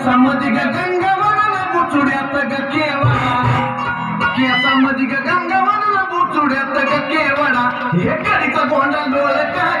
केसामध्ये ग गंगा म्हणाला बुचुड्यात ग केवडा. केसामध्ये ग गंगा म्हणाला बुचुड्यात ग केवडा. हे कडीचा गोंडा डोळ काय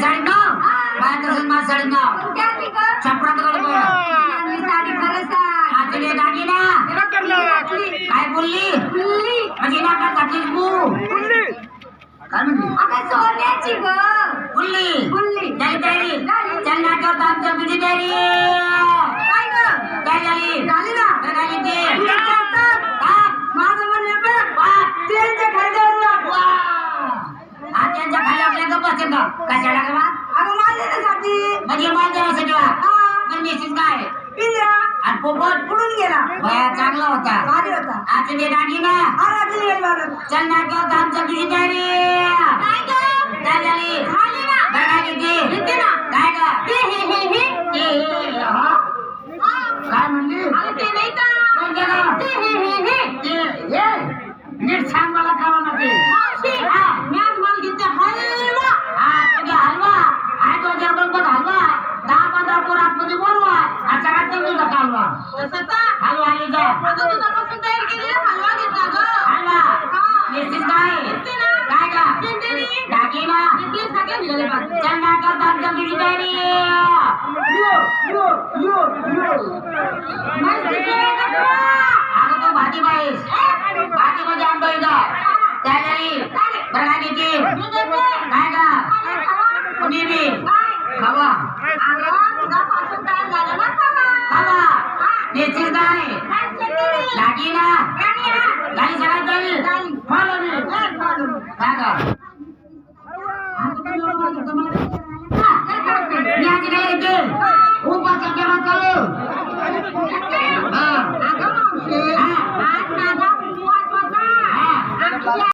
साडीत नाव बाहेर तसंच माझं त्या तिकडं छपरात कडे साडी. आजले दागिना घातली. काय बोलली. म्हणजे नाकात घातलीस तू. काय म्हणली? फुलली. झाली तयारी झाली. चल नाटक आमच्या तुझी तयारी म्हणजे मांजरासाठी वा हा. पण मेसेज काय पिंजरा आणि पोपट? पुढून गेला. बया चांगला होता. भारी होता. आता ते दागिना हा रात्री गेला मला. चल नाटक आमच्या तुझी तयारी. काय ग? काय झाली झाली ना. बरं काय किती किती ना? काय का हे, हे, हे, हे. ते, हे, हा? हा. काय म्हणली अगं ते नाही का? कोणतं गाव? ते, हे, हे, हे. ते, हे? नीट सांग मला कळलं ना ते मावशी, हा. मी आज मला घेतला हलवा. हा तुझे हलवा आहे दोन चार रुपये हलवा दहा पंधरा पोर आतमध्ये बोलवा हा सगळ्यात कमी जाता हलवा तसं का? हलवा आली जा अगं दुधापासून तयार केलेला हलवा घेतला ग. हलवा हा. निश्चित काय ना. काय का चिंटेरी. दागिना घेतली सगळे निघाले बघ. चल नाटक आमच्या तुझी तयारी माहिती केलं का तुला? अगं तू भाजी पाहिस भाजी मध्ये आणतो इथं बरं काय किती. काय का आणि? कुणी बी? खावा अगं दुधापासून तयार झालं ना खवा. खावा हा. निश्चित